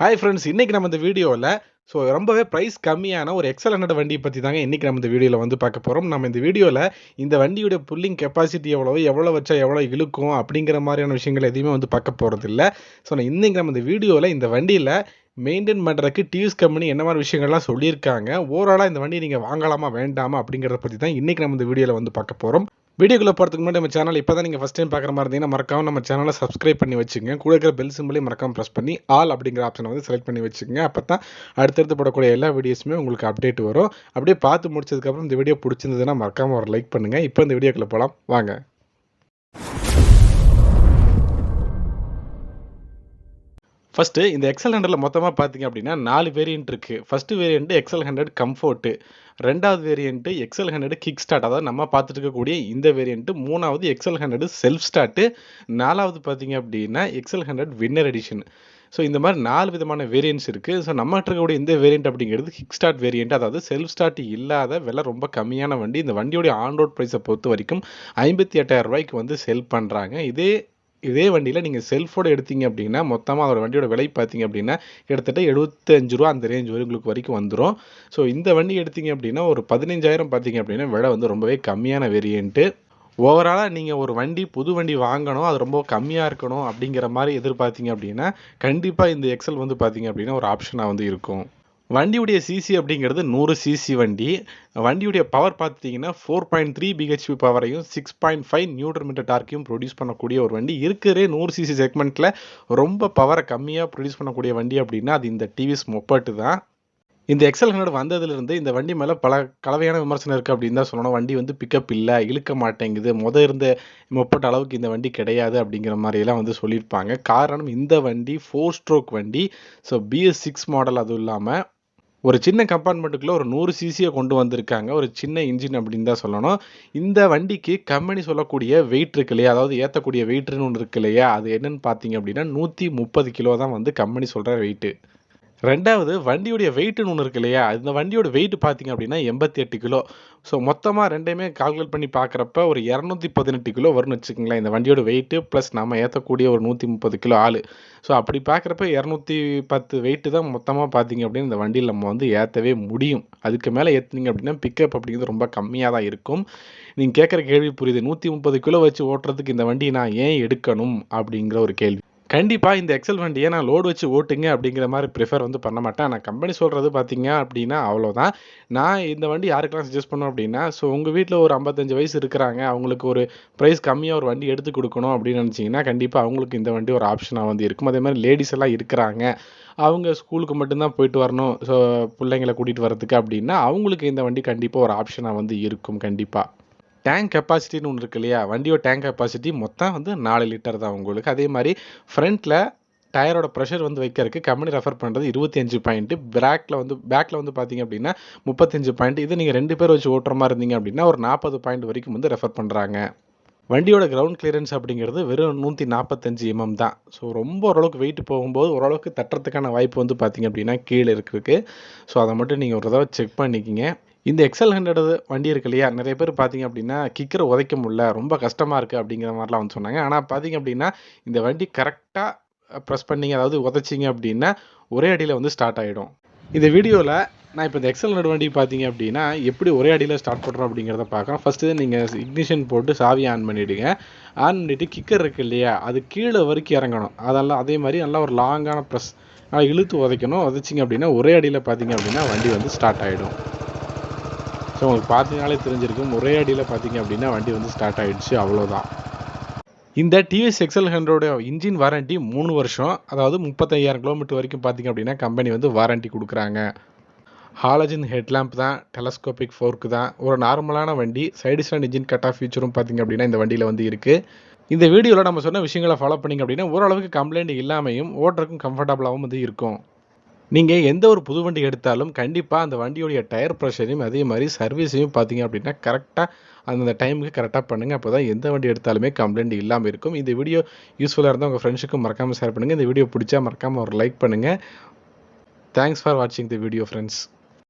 Hi friends இன்றைக்கி நம்ம இந்த வீடியோவில் ஸோ ரொம்பவே ப்ரைஸ் கம்மியான ஒரு எக்ஸல் ஹண்ட்ரட் வண்டியை பற்றி தாங்க இன்றைக்கி நம்ம இந்த வீடியோவில் வந்து பார்க்க போகிறோம் நம்ம இந்த வீடியோவில் இந்த வண்டியோட புல்லிங் கெப்பாசிட்டி எவ்வளோ எவ்வளோ வச்சா எவ்வளோ இழுக்கும் அப்படிங்கிற மாதிரியான விஷயங்கள் எதுவுமே வந்து பார்க்க போகிறதில்ல ஸோ நான் இன்றைக்கி நம்ம இந்த வீடியோவில் இந்த வண்டியில் மெயின்டைன் பண்ணுறதுக்கு டியூஸ் கம்பெனி என்ன மாதிரி விஷயங்கள்லாம் சொல்லியிருக்காங்க. ஓவராலாக இந்த வண்டி நீங்கள் வாங்கலாமா வேண்டாமா அப்படிங்கிறத பற்றி தான் இன்றைக்கி நம்ம இந்த வீடியோவில் வந்து பார்க்க போகிறோம் வீடியோக்குள்ளே போகிறதுக்கு முன்னாடி நம்ம சேனல் இப்போ தான் நீங்கள் ஃபஸ்ட் டைம் பார்க்குற மாதிரி இருந்தீங்கன்னா மறக்காம நம்ம சேனலை சப்ஸ்கிரைப் பண்ணி வச்சுங்க. கூட இருக்கிற பெல் சிம்பிளையும் மறக்காம ப்ரெஸ் பண்ணி ஆல் அப்படிங்கிற ஆப்ஷனை வந்து செலக்ட் பண்ணி வச்சுங்க. அப்போ தான் அடுத்தடுத்து போடக்கூடிய எல்லா வீடியோஸுமே உங்களுக்கு அப்டேட் வரும். அப்படியே பார்த்து முடிச்சதுக்கப்புறம் இந்த வீடியோ பிடிச்சிருந்ததுன்னா மறக்காமல் ஒரு லைக் பண்ணுங்கள் இப்போ இந்த வீடியோக்குள்ளே போகலாம் வாங்க. ஃபஸ்ட்டு இந்த எக்ஸல் ஹண்ட்ரடில் மொத்தமாக பார்த்தீங்க அப்படின்னா நாலு வேரியன்ட் இருக்குது first variant XL hundred comfort ரெண்டாவது variant XL hundred kick start அதாவது நம்ம பார்த்துட்டு இருக்கக்கூடிய இந்த வேரியண்ட்டு மூணாவது எக்ஸல் ஹண்ட்ரட் செல்ஃப் ஸ்டார்ட்டு நாலாவது பார்த்தீங்க அப்படின்னா XL hundred winner edition so இந்த மாதிரி நாலு விதமான வேரியன்ட்ஸ் இருக்குது ஸோ நம்ம இருக்கக்கூடிய இந்த வேரியண்ட் அப்படிங்கிறது கிக் ஸ்டார்ட் வேரியண்ட் அதாவது செல்ஃப் ஸ்டார்ட் இல்லாத விலை ரொம்ப கம்மியான வண்டி. இந்த வண்டியோடைய ஆன் ரோட் ப்ரைஸை பொறுத்த வரைக்கும் ஐம்பத்தி எட்டாயிரம் ரூபாய்க்கு வந்து செல் பண்ணுறாங்க இதே இதே வண்டியில் நீங்கள் செல்ஃபோடு எடுத்தீங்க அப்படின்னா மொத்தமாக அதோட வண்டியோட விலை பார்த்தீங்க அப்படின்னா கிட்டத்தட்ட எழுபத்தஞ்சு ரூபா அந்த ரேஞ்ச் வரைக்கும் வரைக்கும் வந்துடும் ஸோ இந்த வண்டி எடுத்தீங்க அப்படின்னா ஒரு பதினஞ்சாயிரம் பார்த்தீங்க அப்படின்னா விலை வந்து ரொம்பவே கம்மியான வேரியண்ட்டு ஓவராலாக நீங்கள் ஒரு வண்டி புது வண்டி வாங்கணும் அது ரொம்ப கம்மியாக இருக்கணும் அப்படிங்கிற மாதிரி எதிர்பார்த்தீங்க அப்படின்னா கண்டிப்பாக இந்த எக்ஸல் வந்து பார்த்தீங்க அப்படின்னா ஒரு ஆப்ஷனாக வந்து இருக்கும். வண்டியுடைய சிசி அப்படிங்கிறது நூறு சிசி வண்டி. வண்டியுடைய பவர் பார்த்துட்டிங்கன்னா four point three BHP பவரையும் six point five newton meter டார்க்கையும் produce பண்ணக்கூடிய ஒரு வண்டி. இருக்கிறே நூறு சிசி செக்மெண்ட்டில் ரொம்ப பவரை கம்மியாக ப்ரொடியூஸ் பண்ணக்கூடிய வண்டி அப்படின்னா அது இந்த டிவிஎஸ் மொப்பட்டு தான். இந்த எக்ஸல் ஹண்ட்ரட் வந்ததுலேருந்து இந்த வண்டி மேலே பல கலவையான விமர்சனம் இருக்குது அப்படின்னு தான் சொல்லணும். வண்டி வந்து பிக்கப் இல்லை இழுக்க மாட்டேங்குது. மொதல் இருந்த முப்பட்ட அளவுக்கு இந்த வண்டி கிடையாது அப்படிங்கிற மாதிரியெல்லாம் வந்து சொல்லியிருப்பாங்க. காரணம் இந்த வண்டி ஃபோர் ஸ்ட்ரோக் வண்டி. ஸோ பிஎஸ் சிக்ஸ் மாடல் அதுவும் இல்லாமல் ஒரு சின்ன கம்பார்ட்மெண்ட்டுக்குள்ளே ஒரு நூறு சிசியை கொண்டு வந்திருக்காங்க. ஒரு சின்ன இன்ஜின் அப்படின்னு தான் சொல்லணும். இந்த வண்டிக்கு கம்பெனி சொல்லக்கூடிய வெயிட் இருக்கு இல்லையா? அதாவது ஏற்றக்கூடிய வெயிட்னு ஒன்று இருக்கு இல்லையா? அது என்னன்னு பார்த்தீங்க அப்படின்னா நூற்றி முப்பது கிலோ தான் வந்து கம்பெனி சொல்கிற வெயிட்டு ரெண்டாவது வண்டியுடைய வெயிட்னு ஒன்று இருக்கு இல்லையா? இந்த வண்டியோட வெயிட் பார்த்தீங்க அப்படின்னா எண்பத்தி எட்டு கிலோ. ஸோ மொத்தமாக ரெண்டையுமே கால்குலேட் பண்ணி பார்க்குறப்ப ஒரு இரநூத்தி பதினெட்டு கிலோ வரும்னு வச்சுக்கோங்களேன். இந்த வண்டியோட வெயிட்டு ப்ளஸ் நம்ம ஏற்றக்கூடிய ஒரு நூற்றி முப்பது கிலோ ஆள். ஸோ அப்படி பார்க்குறப்ப இரநூத்தி பத்து வெயிட்டு தான் மொத்தமாக பார்த்தீங்க அப்படின்னு இந்த வண்டியில் நம்ம வந்து ஏற்றவே முடியும். அதுக்கு மேலே ஏற்றுனீங்க அப்படின்னா பிக்கப் அப்படிங்கிறது ரொம்ப கம்மியாக தான் இருக்கும். நீங்கள் கேட்குற கேள்வி புரியுது. நூற்றி முப்பது கிலோ வச்சு ஓட்டுறதுக்கு இந்த வண்டி நான் ஏன் எடுக்கணும் அப்படிங்கிற ஒரு கேள்வி. கண்டிப்பாக இந்த எக்ஸல் வண்டியை நான் லோடு வச்சு ஓட்டுங்க அப்படிங்கிற மாதிரி ப்ரிஃபர் வந்து பண்ண மாட்டேன். நான் கம்பெனி சொல்கிறது பார்த்தீங்க அப்படின்னா அவ்வளோதான் நான் இந்த வண்டி யாருக்கெல்லாம் சஜஸ்ட் பண்ணோம் அப்படின்னா ஸோ உங்கள் வீட்டில் ஒரு ஐம்பத்தஞ்சு வயசு இருக்கிறாங்க. அவங்களுக்கு ஒரு ப்ரைஸ் கம்மியாக ஒரு வண்டி எடுத்து கொடுக்கணும் அப்படின்னு நினச்சிங்கன்னா கண்டிப்பாக அவங்களுக்கு இந்த வண்டி ஒரு ஆப்ஷனாக வந்து இருக்கும். அதே மாதிரி லேடிஸ் எல்லாம் இருக்கிறாங்க. அவங்க ஸ்கூலுக்கு மட்டும்தான் போயிட்டு வரணும். ஸோ பிள்ளைங்களை கூட்டிகிட்டு வரதுக்கு அப்படின்னா அவங்களுக்கு இந்த வண்டி கண்டிப்பாக ஒரு ஆப்ஷனாக வந்து இருக்கும். கண்டிப்பாக டேங்க் கெப்பாசிட்டின்னு ஒன்று இருக்கு இல்லையா? வண்டியோட டேங்க் கெப்பாசிட்டி மொத்தம் வந்து நாலு லிட்டர் தான் உங்களுக்கு. அதே மாதிரி ஃப்ரண்ட்டில் டயரோட ப்ரெஷர் வந்து வைக்கிறதுக்கு கம்பெனி ரெஃபர் பண்ணுறது இருபத்தி அஞ்சு பாயிண்ட்டு பேக்கில் வந்து பேக்கில் வந்து பார்த்தீங்க அப்படின்னா முப்பத்தஞ்சு பாயிண்ட் இது நீங்கள் ரெண்டு பேர் வச்சு ஓட்டுற மாதிரி இருந்தீங்க அப்படின்னா ஒரு நாற்பது பாயிண்ட் வரைக்கும் வந்து ரெஃபர் பண்ணுறாங்க வண்டியோட கிரவுண்ட் கிளியரன்ஸ் அப்படிங்கிறது வெறும் நூற்றி நாற்பத்தஞ்சு எம்எம் தான். ஸோ ரொம்ப ஓரளவுக்கு வெயிட் போகும்போது ஓரளவுக்கு தட்டுறதுக்கான வாய்ப்பு வந்து பார்த்திங்க அப்படின்னா கீழே இருக்குது ஸோ அதை மட்டும் நீங்கள் ஒரு தடவை செக் பண்ணிக்கிங்க. இந்த எக்ஸல் ஹண்ட்ரட் வண்டி இருக்கு இல்லையா? நிறைய பேர் பார்த்தீங்க அப்படின்னா கிக்கரை உதைக்க முடியல ரொம்ப கஷ்டமாக இருக்குது அப்படிங்கிற மாதிரிலாம் வந்து சொன்னாங்க. ஆனால் பார்த்தீங்க அப்படின்னா இந்த வண்டி கரெக்டாக ப்ரெஸ் பண்ணிங்க அதாவது உதைச்சிங்க அப்படின்னா ஒரே அடியில் வந்து ஸ்டார்ட் ஆகிடும் இந்த வீடியோவில் நான் இப்போ இந்த எக்ஸல் ஹண்ட்ரட் வண்டி பார்த்தீங்க அப்படின்னா எப்படி ஒரே அடியில் ஸ்டார்ட் பண்ணுறோம் அப்படிங்கிறத பார்க்குறோம். ஃபஸ்ட்டு நீங்கள் இக்னிஷன் போட்டு சாவி ஆன் பண்ணிவிடுங்க ஆன் பண்ணிவிட்டு கிக்கர் இருக்குது இல்லையா? அது கீழே வரைக்கும் இறங்கணும். அதெல்லாம் அதே மாதிரி நல்லா ஒரு லாங்கான ப்ரெஸ் இழுத்து உதைக்கணும். உதைச்சிங்க அப்படின்னா ஒரே அடியில் பார்த்தீங்க அப்படின்னா வண்டி வந்து ஸ்டார்ட் ஆகிடும் ஸோ உங்களுக்கு பார்த்தீங்கனாலே தெரிஞ்சிருக்கும். ஒரே அடியில் பார்த்தீங்க அப்படின்னா வண்டி வந்து ஸ்டார்ட் ஆகிடுச்சு அவ்வளோதான் இந்த டிவிஎஸ் எக்ஸல் ஹண்ட்ரோட இன்ஜின் வாரண்டி மூணு வருஷம். அதாவது முப்பத்தையாயிரம் கிலோமீட்டர் வரைக்கும் பார்த்தீங்க அப்படின்னா கம்பெனி வந்து வாரண்டி கொடுக்குறாங்க. ஹாலஜின் ஹெட்லாம்ப் தான் டெலஸ்கோபிக் ஃபோர்க்கு தான். ஒரு நார்மலான வண்டி side stand engine cut off ஃபீச்சரும் பார்த்தீங்க அப்படின்னா இந்த வண்டியில் வந்து இருக்குது இந்த வீடியோவில் நம்ம சொன்ன விஷயங்களை ஃபாலோ பண்ணிங்க அப்படின்னா ஓரளவுக்கு கம்ப்ளைண்ட் இல்லாமையும் ஓட்டுறக்கும் கம்ஃபர்டபுளாகவும் வந்து இருக்கும். நீங்கள் எந்த ஒரு புது வண்டி எடுத்தாலும் கண்டிப்பாக அந்த வண்டியோடைய டயர் ப்ரெஷரையும் அதே மாதிரி சர்வீஸையும் பார்த்தீங்க அப்படின்னா கரெக்டாக அந்த டைமுக்கு கரெக்டாக பண்ணுங்கள் அப்போ தான் எந்த வண்டி எடுத்தாலுமே கம்ப்ளைண்ட் இல்லாமல் இருக்கும். இந்த வீடியோ யூஸ்ஃபுல்லாக இருந்தால் உங்கள் ஃப்ரெண்ட்ஸுக்கும் மறக்காமல் ஷேர் பண்ணுங்கள் இந்த வீடியோ பிடிச்சா மறக்காமல் ஒரு லைக் பண்ணுங்கள் தேங்க்ஸ் ஃபார் வாட்சிங் தி வீடியோ ஃப்ரெண்ட்ஸ்